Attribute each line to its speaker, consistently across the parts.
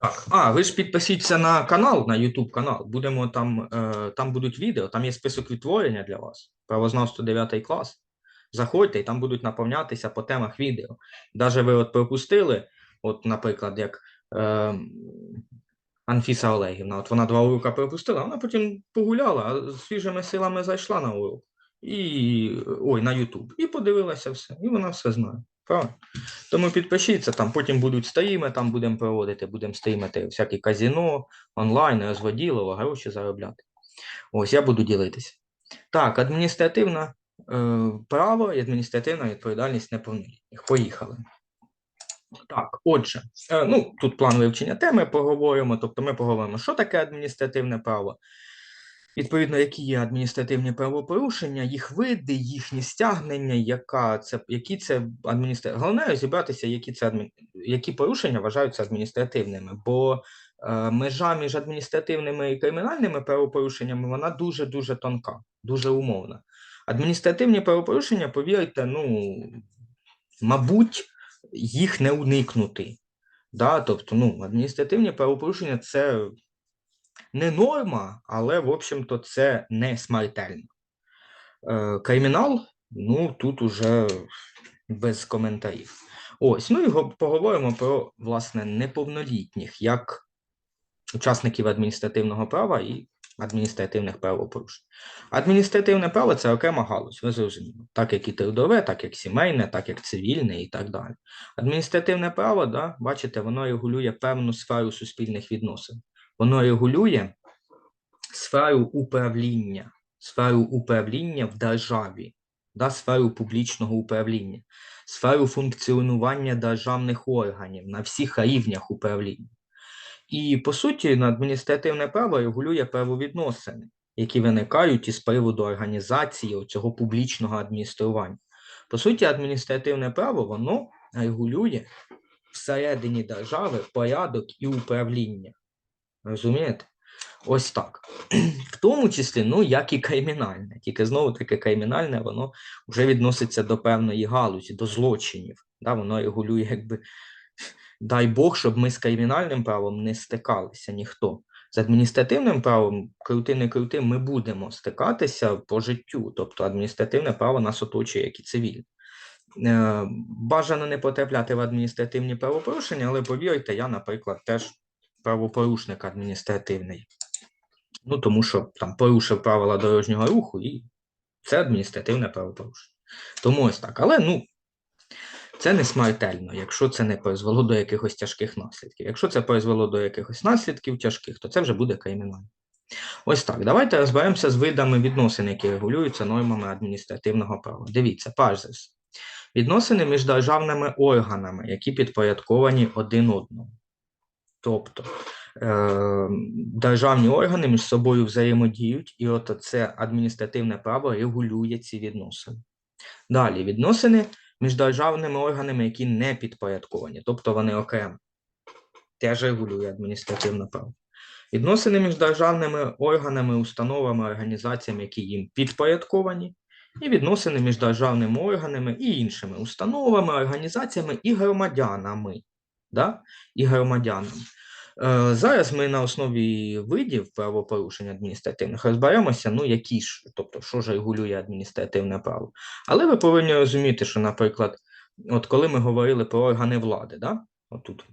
Speaker 1: Так, а ви ж підпишіться на канал, на YouTube канал. Будемо там, е, там будуть відео, там є список відтворення для вас. Правознавство 9 клас. Заходьте і там будуть наповнятися по темах відео. Даже ви от пропустили, от, наприклад, як е, Анфіса Олегівна, от вона два уроки пропустила, вона потім погуляла, а свіжими силами зайшла на урок. І ой, на YouTube. І подивилася все. І вона все знає. Правильно? Тому підпишіться, там потім будуть стріми, там будемо проводити, будемо стрімити всякі казіно, онлайн, розводілово, гроші заробляти. Ось я буду ділитися. Так, адміністративне е, право і адміністративна відповідальність неповнолітніх. Поїхали. Так, отже, е, ну тут план вивчення теми поговоримо. Тобто ми поговоримо, що таке адміністративне право, відповідно, які є адміністративні правопорушення, їх види, їхні стягнення, яка це, які це адміністративні. Головне розібратися, які це адмін... які порушення вважаються адміністративними, бо е, межа між адміністративними і кримінальними правопорушеннями вона дуже дуже тонка, дуже умовна. Адміністративні правопорушення, повірте, ну мабуть, їх не уникнути. Да? Тобто, ну, адміністративні правопорушення це не норма, але, в общем-то, це не смертельно. Е, Кримінал, ну, тут уже без коментарів. Ось, ну і поговоримо про, власне, неповнолітніх, як учасників адміністративного права і адміністративних правопорушень. Адміністративне право це окрема галузь, ви зрозуміли, так як і трудове, так як сімейне, так як цивільне і так далі. Адміністративне право, да, бачите, воно регулює певну сферу суспільних відносин. Воно регулює сферу управління, сферу управління в державі, да, сферу публічного управління, сферу функціонування державних органів на всіх рівнях управління. І по суті, адміністративне право регулює правовідносини, які виникають із приводу організації цього публічного адміністрування. По суті, адміністративне право воно регулює всередині держави порядок і управління. Розумієте? Ось так. В тому числі, ну, як і кримінальне. Тільки знову таки кримінальне, воно вже відноситься до певної галузі, до злочинів. Да? Воно регулює, якби, дай Бог, щоб ми з кримінальним правом не стикалися ніхто. З адміністративним правом, крути не крути, ми будемо стикатися по життю. Тобто адміністративне право нас оточує, як і цивільне. Е, Бажано не потрапляти в адміністративні правопорушення, але повірте, я, наприклад, теж правопорушник адміністративний. Ну, тому що там порушив правила дорожнього руху, і це адміністративне правопорушення. Тому ось так. Але ну, це не смертельно, якщо це не призвело до якихось тяжких наслідків. Якщо це призвело до якихось наслідків тяжких, то це вже буде кримінально. Ось так. Давайте розберемося з видами відносин, які регулюються нормами адміністративного права. Дивіться, перш за все. Відносини між державними органами, які підпорядковані один одному. Тобто е, державні органи між собою взаємодіють, і от це адміністративне право регулює ці відносини. Далі відносини між державними органами, які не підпорядковані, тобто вони окремо, теж регулює адміністративне право. Відносини між державними органами, установами, організаціями, які їм підпорядковані, і відносини між державними органами і іншими установами, організаціями і громадянами. Да? І громадянами. Е, Зараз ми на основі видів правопорушень адміністративних розберемося, ну які ж, тобто, що ж регулює адміністративне право. Але ви повинні розуміти, що, наприклад, от коли ми говорили про органи влади, да? от тут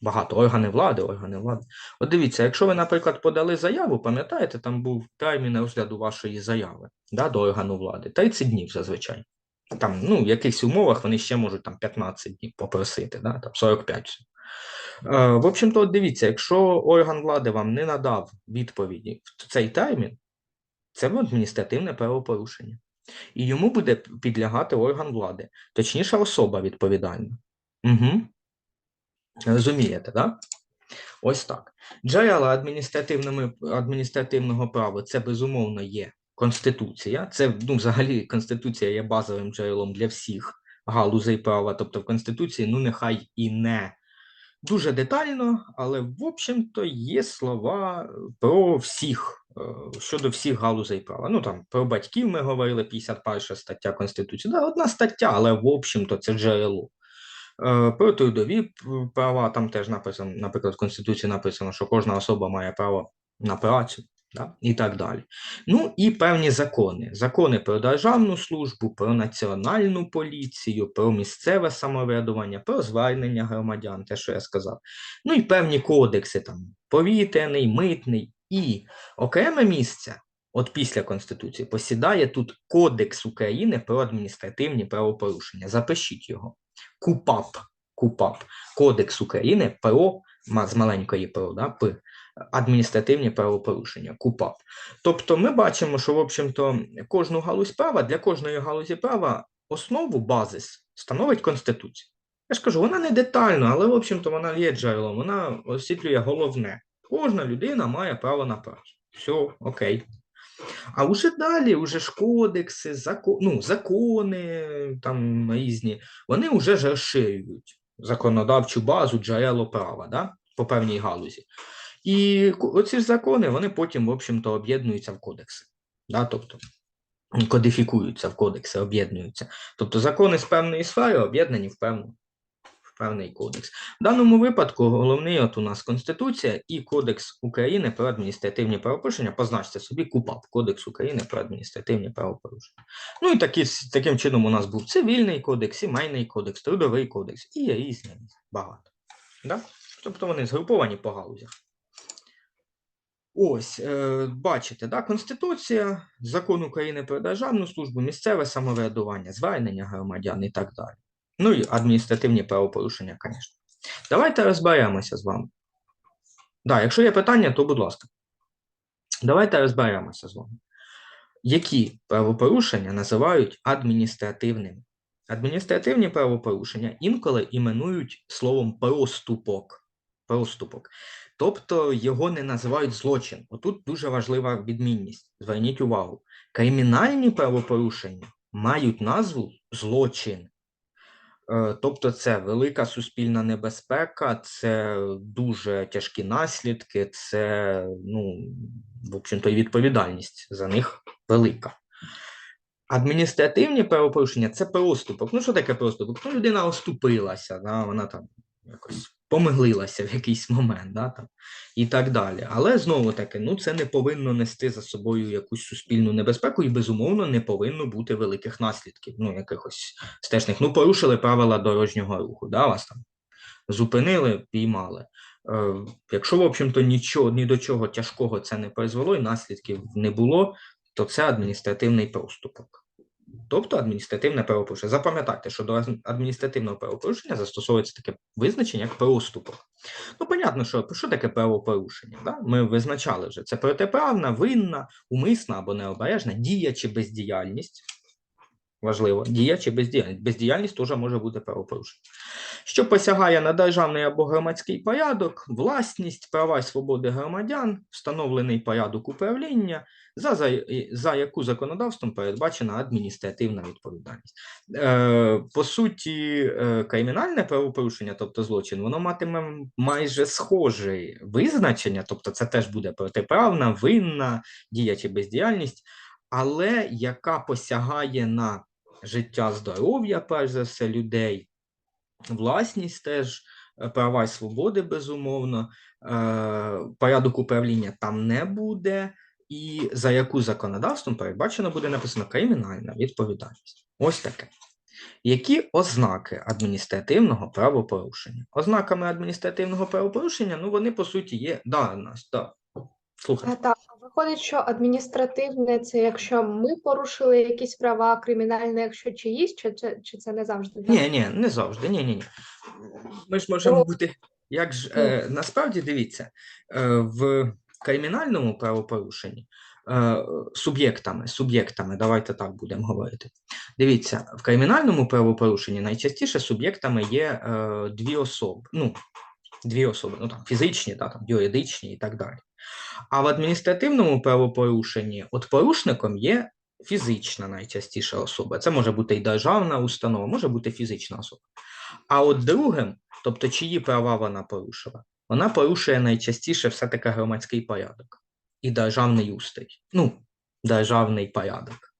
Speaker 1: багато органи влади, органи влади. От дивіться, якщо ви, наприклад, подали заяву, пам'ятаєте, там був термін розгляду вашої заяви да, до органу влади, 30 днів зазвичай. Там, ну, в якихось умовах вони ще можуть там 15 днів попросити, да, там 45. Е, В общем-то, дивіться, якщо орган влади вам не надав відповіді в цей термін, це адміністративне правопорушення. І йому буде підлягати орган влади, точніше, особа відповідальна. Угу. Розумієте? Да? Ось так. Джерела адміністративного права це безумовно є Конституція. Це ну, взагалі Конституція є базовим джерелом для всіх галузей права. Тобто в Конституції, ну нехай і не дуже детально, але в общем-то є слова про всіх е, щодо всіх галузей права. Ну там про батьків ми говорили, 51 стаття Конституції. Да, одна стаття, але в общем-то це джерело. Е, Про трудові права там теж написано, наприклад, в Конституції написано, що кожна особа має право на працю. Да? І так далі. Ну і певні закони. Закони про державну службу, про національну поліцію, про місцеве самоврядування, про звернення громадян, те, що я сказав. Ну і певні кодекси там повітряний, митний і окреме місце, от після Конституції, посідає тут Кодекс України про адміністративні правопорушення. Запишіть його. КУПАП. КУПАП. Кодекс України про з маленької про, да, адміністративні правопорушення. КУПАП. Тобто ми бачимо, що, в общем-то, кожну галузь права, для кожної галузі права основу, базис становить Конституція. Я ж кажу, вона не детальна, але, в общем-то, вона є джерелом, вона освітлює головне. Кожна людина має право на працю. Все, окей. А вже далі, вже ж кодекси, зако... ну, закони там різні, вони вже ж розширюють законодавчу базу джерело права да, по певній галузі. І оці ж закони, вони потім, в общем-то, об'єднуються в кодекси. Да, тобто кодифікуються в кодекси, об'єднуються. Тобто закони з певної сфери об'єднані в певну певний кодекс. В даному випадку головний от у нас Конституція і Кодекс України про адміністративні правопорушення. Позначте собі КУПАП, Кодекс України про адміністративні правопорушення. Ну і такі, таким чином у нас був цивільний кодекс, сімейний кодекс, трудовий кодекс і різні багато. Да? Тобто вони згруповані по галузях. Ось, е, бачите, да, Конституція, Закон України про державну службу, місцеве самоврядування, звернення громадян і так далі. Ну і адміністративні правопорушення, звісно. Давайте розберемося з вами. Да, якщо є питання, то будь ласка. Давайте розберемося з вами. Які правопорушення називають адміністративними? Адміністративні правопорушення інколи іменують словом проступок. Проступок. Тобто його не називають злочин. Отут дуже важлива відмінність. Зверніть увагу. Кримінальні правопорушення мають назву злочин. Е, Тобто це велика суспільна небезпека, це дуже тяжкі наслідки, це, ну, в общем-то, і відповідальність за них велика. Адміністративні правопорушення це проступок. Ну, що таке проступок? Ну, людина оступилася, да, вона там якось помилилася в якийсь момент, да, там, і так далі. Але знову таки, ну, це не повинно нести за собою якусь суспільну небезпеку і, безумовно, не повинно бути великих наслідків, ну, якихось стежних. Ну, порушили правила дорожнього руху, да, вас там зупинили, піймали. Е, якщо, в общем-то, нічого, ні до чого тяжкого це не призвело і наслідків не було, то це адміністративний проступок. Тобто адміністративне правопорушення. Запам'ятайте, що до адміністративного правопорушення застосовується таке визначення, як проступок. Ну, понятно, що, що таке правопорушення. Да? Ми визначали вже це протиправна, винна, умисна або необережна дія чи бездіяльність. Важливо, дія чи бездіяльність. Бездіяльність теж може бути правопорушення. Що посягає на державний або громадський порядок, власність, права і свободи громадян, встановлений порядок управління, за, за, за яку законодавством передбачена адміністративна відповідальність. Е, по суті, е, кримінальне правопорушення, тобто злочин, воно матиме майже схоже визначення, тобто це теж буде протиправна, винна дія чи бездіяльність, але яка посягає на життя, здоров'я, перш за все, людей, власність теж, е, права і свободи, безумовно, е, порядок управління там не буде, і за яку законодавством передбачено буде написано кримінальна відповідальність. Ось таке. Які ознаки адміністративного правопорушення? Ознаками адміністративного правопорушення, ну вони по суті є. Да, Настя, да. Слухай.
Speaker 2: Так, виходить, що адміністративне це якщо ми порушили якісь права, кримінальне, якщо чиїсь, чи це, чи це не завжди?
Speaker 1: Ні, ні, не завжди. Ні, ні, ні. Ми ж можемо бути. Як ж е, насправді дивіться, е, в кримінальному правопорушенні е, суб'єктами, суб'єктами, давайте так будемо говорити. Дивіться, в кримінальному правопорушенні найчастіше суб'єктами є е, дві особи. Ну, дві особи, ну там фізичні, да, там, юридичні і так далі. А в адміністративному правопорушенні от порушником є фізична найчастіша особа. Це може бути і державна установа, може бути фізична особа. А от другим, тобто чиї права вона порушила, вона порушує найчастіше все-таки громадський порядок і державний устрій. Ну, державний порядок.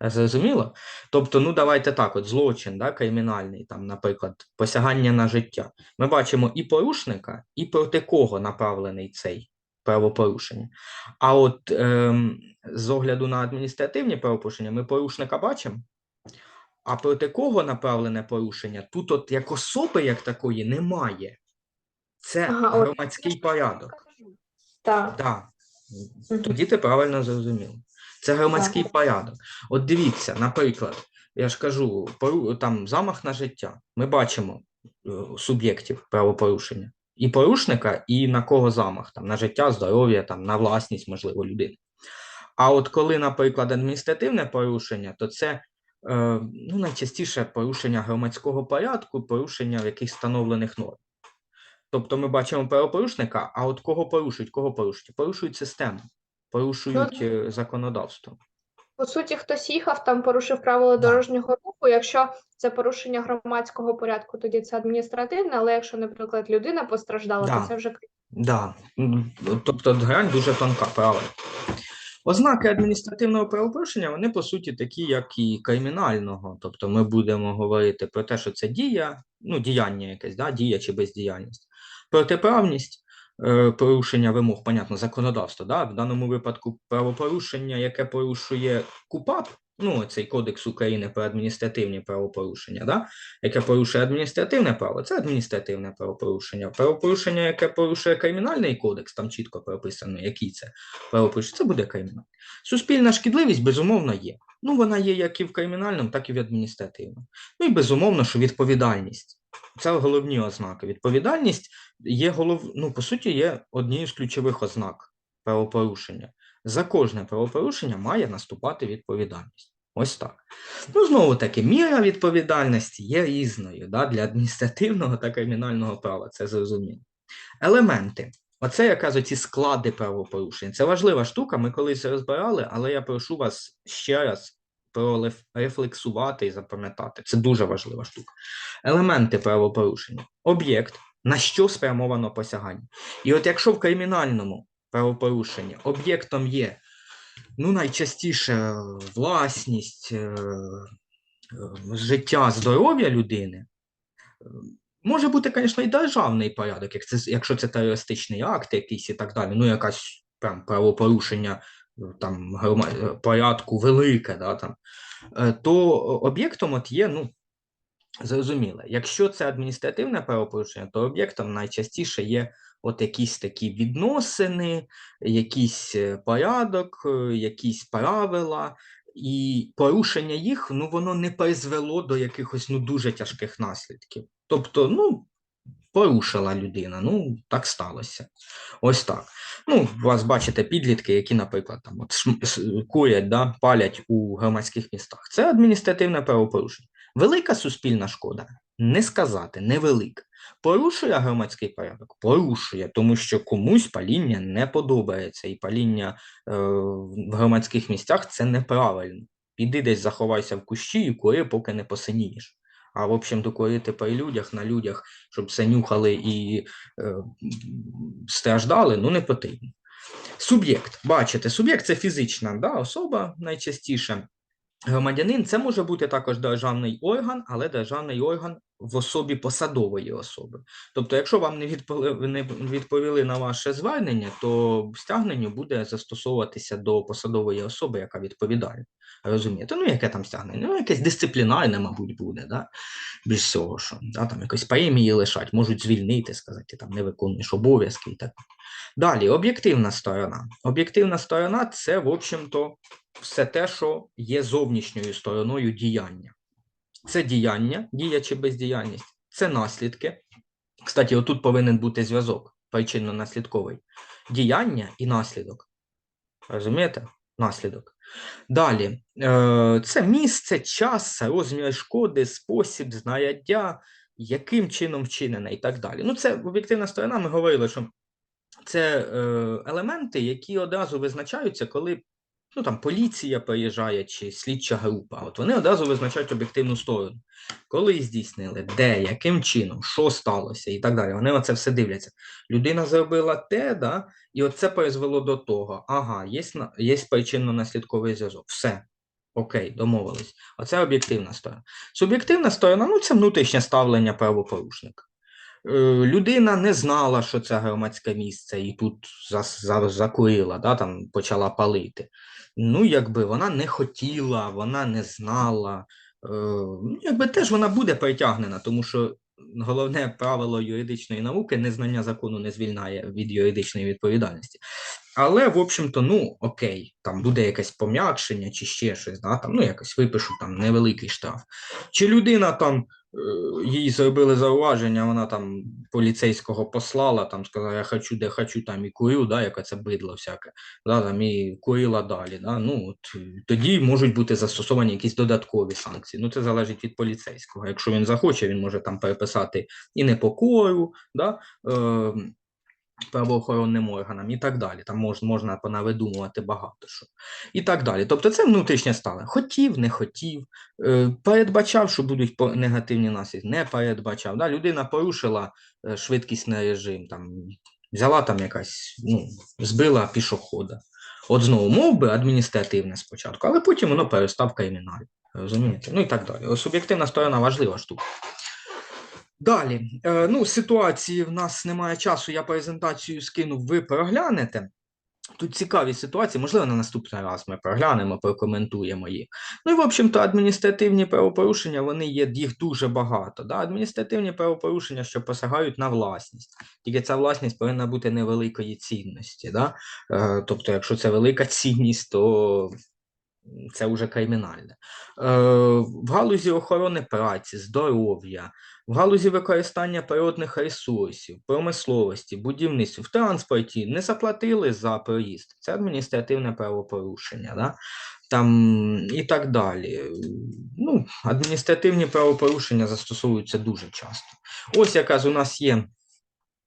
Speaker 1: Зрозуміло? Тобто, ну давайте так: от злочин, да, кримінальний, там, наприклад, посягання на життя. Ми бачимо і порушника, і проти кого направлений цей правопорушення. А от ем, з огляду на адміністративні правопорушення, ми порушника бачимо. А проти кого направлене порушення? Тут, от як особи, як такої, немає. Це
Speaker 2: Ага, от.
Speaker 1: громадський порядок.
Speaker 2: Так.
Speaker 1: Так, тоді ти правильно зрозумів. Це громадський порядок. От дивіться, наприклад, я ж кажу, там замах на життя. Ми бачимо е, суб'єктів правопорушення. І порушника, і на кого замах, там, на життя, здоров'я, там, на власність, можливо, людини. А от коли, наприклад, адміністративне порушення, то це е, ну, найчастіше порушення громадського порядку, порушення якихось встановлених норм. Тобто ми бачимо правопорушника, а от кого порушують? Кого порушують? Порушують систему, порушують е, законодавство.
Speaker 2: По суті, хтось їхав, там порушив правила дорожнього руху. Якщо це порушення громадського порядку, тоді це адміністративне, але якщо, наприклад, людина постраждала,
Speaker 1: Да.
Speaker 2: то це вже
Speaker 1: Да. Тобто грань дуже тонка, правильно. Ознаки адміністративного правопорушення, вони по суті такі, як і кримінального. Тобто ми будемо говорити про те, що це дія, ну, діяння якесь, да? дія чи бездіяльність, протиправність, порушення вимог, понятно, законодавства. Да? В даному випадку правопорушення, яке порушує КУПАП, ну, цей Кодекс України про адміністративні правопорушення, да? яке порушує адміністративне право, це адміністративне правопорушення. Правопорушення, яке порушує кримінальний кодекс, там чітко прописано, який це правопорушення, це буде кримінал. Суспільна шкідливість, безумовно, є. Ну, вона є як і в кримінальному, так і в адміністративному. Ну і безумовно, що відповідальність. Це головні ознаки. Відповідальність є голов... ну, по суті, є однією з ключових ознак правопорушення. За кожне правопорушення має наступати відповідальність. Ось так. Ну, знову таки, міра відповідальності є різною да, для адміністративного та кримінального права, це зрозуміло. Елементи. Оце якраз оці склади правопорушень. Це важлива штука. Ми колись розбирали, але я прошу вас ще раз прорефлексувати і запам'ятати. Це дуже важлива штука. Елементи правопорушення. Об'єкт, на що спрямовано посягання. І от якщо в кримінальному правопорушенні об'єктом є ну, найчастіше е, власність, е, е, життя, здоров'я людини, може бути, звісно, і державний порядок, як це, якщо це терористичний акт якийсь і так далі, ну, якась прям правопорушення там, порядку велике, да, там, е, то об'єктом от є, ну, зрозуміло, якщо це адміністративне правопорушення, то об'єктом найчастіше є от якісь такі відносини, якийсь е, порядок, е, якісь правила, і порушення їх, ну, воно не призвело до якихось ну, дуже тяжких наслідків. Тобто, ну, порушила людина, ну, так сталося. Ось так. Ну, вас бачите підлітки, які, наприклад, там от курять, да, палять у громадських містах. Це адміністративне правопорушення. Велика суспільна шкода? Не сказати, невелика. Порушує громадський порядок? Порушує, тому що комусь паління не подобається, і паління е, в громадських місцях це неправильно. Піди десь заховайся в кущі і кури, поки не посинієш. А в общем, докорити по людях на людях, щоб все нюхали і е, страждали, ну не потрібно. Суб'єкт. Бачите, суб'єкт це фізична да, особа найчастіше. Громадянин це може бути також державний орган, але державний орган в особі посадової особи. Тобто, якщо вам не відповіли, не відповіли на ваше звернення, то стягненню буде застосовуватися до посадової особи, яка відповідає. Розумієте? Ну, яке там стягнення? Ну, якесь дисциплінарне, мабуть, буде, да? більш всього, що да? там якось премії лишать, можуть звільнити, сказати, там не виконуєш обов'язки і так. Далі, об'єктивна сторона. Об'єктивна сторона це, в общем-то, все те, що є зовнішньою стороною діяння. Це діяння, дія чи бездіяльність, це наслідки. Кстати, отут повинен бути зв'язок причинно-наслідковий. Діяння і наслідок. Розумієте? Наслідок. Далі, е, це місце, час, розмір шкоди, спосіб, знаряддя, яким чином вчинене і так далі. Ну, це об'єктивна сторона, ми говорили, що це е, елементи, які одразу визначаються, коли ну, там, поліція приїжджає чи слідча група. От вони одразу визначають об'єктивну сторону. Коли здійснили, де, яким чином, що сталося і так далі. Вони оце все дивляться. Людина зробила те, да, і оце призвело до того. Ага, є, є причинно-наслідковий зв'язок. Все. Окей, домовились. Оце об'єктивна сторона. Суб'єктивна сторона ну, це внутрішнє ставлення правопорушника. Е, людина не знала, що це громадське місце, і тут закурила, да, там почала палити. Ну, якби вона не хотіла, вона не знала. Е, ну, якби теж вона буде притягнена, тому що головне правило юридичної науки незнання закону не звільняє від юридичної відповідальності. Але, в общем-то, ну окей, там буде якесь пом'якшення чи ще щось, да, там, ну якось випишу там невеликий штраф. Чи людина там їй зробили зауваження, вона там поліцейського послала, там сказала, я хочу, де хочу, там і курю, да, яка це бидло всяке, да, там, і курила далі. Да, ну, от, е, тоді можуть бути застосовані якісь додаткові санкції. Ну, це залежить від поліцейського. Якщо він захоче, він може там переписати і непокору, да, е, правоохоронним органам і так далі. Там мож, можна понавидумувати багато що. І так далі. Тобто це внутрішнє ставлення. Хотів, не хотів, е, передбачав, що будуть негативні наслідки, не передбачав. Да? Людина порушила е, швидкісний режим, там, взяла там якась, ну, збила пішохода. От знову мов би адміністративне спочатку, але потім воно перестав кримінальне. Розумієте? Ну і так далі. Суб'єктивна сторона важлива штука. Далі, е, ну, ситуації в нас немає часу, я презентацію скинув, ви проглянете. Тут цікаві ситуації, можливо, на наступний раз ми проглянемо, прокоментуємо їх. Ну і, в общем-то, адміністративні правопорушення, вони є, їх дуже багато. Да? Адміністративні правопорушення, що посягають на власність. Тільки ця власність повинна бути невеликої цінності. Да? Е, тобто, якщо це велика цінність, то це вже кримінальне. Е, в галузі охорони праці, здоров'я, в галузі використання природних ресурсів, промисловості, будівництві, в транспорті не заплатили за проїзд. Це адміністративне правопорушення. Да? Там і так далі. Ну, адміністративні правопорушення застосовуються дуже часто. Ось якраз у нас є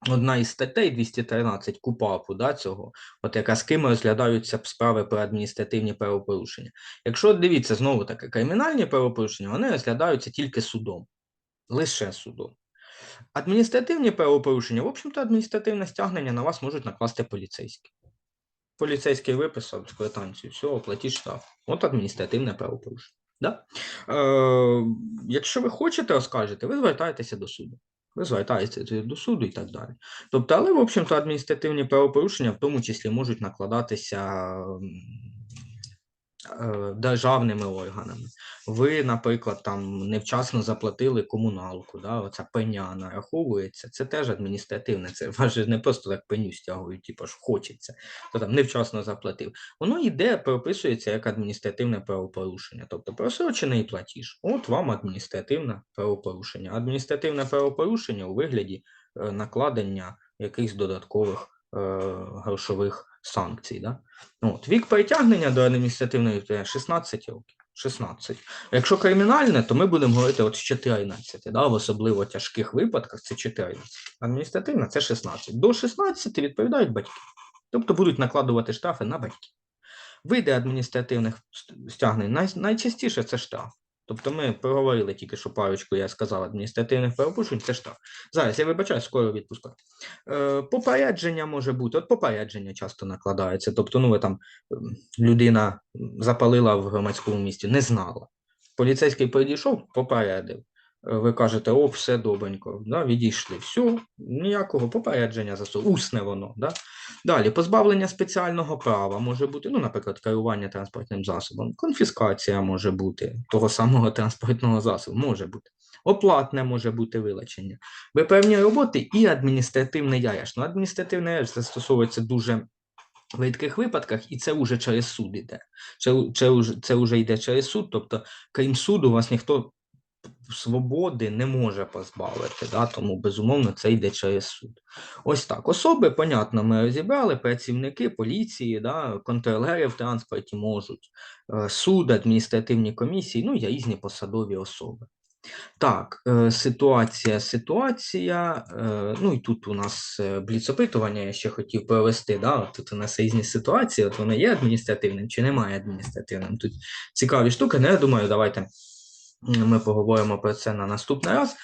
Speaker 1: одна із статей 213 КУПАПу, да, цього, от яка з ким розглядаються справи про адміністративні правопорушення. Якщо дивіться, знову таки, кримінальні правопорушення, вони розглядаються тільки судом, лише судом. Адміністративні правопорушення, в общем-то, адміністративне стягнення на вас можуть накласти поліцейські. Поліцейський виписав квитанцію, все, оплатіть штраф. От адміністративне правопорушення. Да? Е, якщо ви хочете оскаржити, ви звертаєтеся до суду. Ви звертаєтеся до суду і так далі. Тобто, але, в общем-то, адміністративні правопорушення в тому числі можуть накладатися державними органами. Ви, наприклад, там невчасно заплатили комуналку, да, оця пеня нараховується, це теж адміністративне, це вас не просто так пеню стягують, типу ж хочеться, то там невчасно заплатив. Воно йде, прописується як адміністративне правопорушення, тобто просрочений платіж. От вам адміністративне правопорушення. Адміністративне правопорушення у вигляді е, накладення якихось додаткових е, грошових санкцій. Да? От, вік притягнення до адміністративної відповідальності 16 років. 16. Якщо кримінальне, то ми будемо говорити от з 14, да? в особливо тяжких випадках це 14. Адміністративне це 16. До 16 відповідають батьки. Тобто будуть накладувати штрафи на батьків. Види адміністративних стягнень най, найчастіше це штраф. Тобто ми проговорили тільки що парочку, я сказав, адміністративних правопорушень це штраф. Зараз я вибачаю, скоро відпускаю. Е, попередження може бути. От попередження часто накладається. Тобто, ну ви там ем, людина запалила в громадському місті, не знала. Поліцейський підійшов, попередив. Е, Ви кажете, о, все добренько, да, відійшли. Все, ніякого попередження за усне воно. Да? Далі, позбавлення спеціального права може бути, ну, наприклад, керування транспортним засобом, конфіскація може бути того самого транспортного засобу, може бути. Оплатне може бути вилучення. Виправні роботи і адміністративний арешт. Ну, адміністративний арешт застосовується дуже в рідких випадках, і це вже через суд іде. Це, це, це вже йде через суд, тобто, крім суду, вас ніхто свободи не може позбавити, да? тому, безумовно, це йде через суд. Ось так. Особи, понятно, ми розібрали, працівники поліції, да, контролери в транспорті можуть, е, суд, адміністративні комісії, ну, є різні посадові особи. Так, е, ситуація, ситуація. е, Ну і тут у нас бліцопитування, я ще хотів провести. Да? Тут у нас різні ситуації, от воно є адміністративним чи немає адміністративним. Тут цікаві штуки, але я думаю, давайте ми поговоримо про це на наступний раз.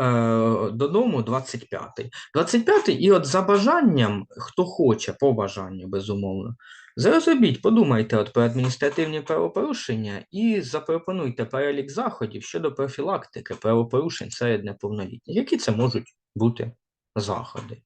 Speaker 1: е, додому 25-й. 25-й, і от за бажанням, хто хоче, по бажанню, безумовно, зробіть, подумайте от про адміністративні правопорушення і запропонуйте перелік заходів щодо профілактики правопорушень серед неповнолітніх. Які це можуть бути заходи?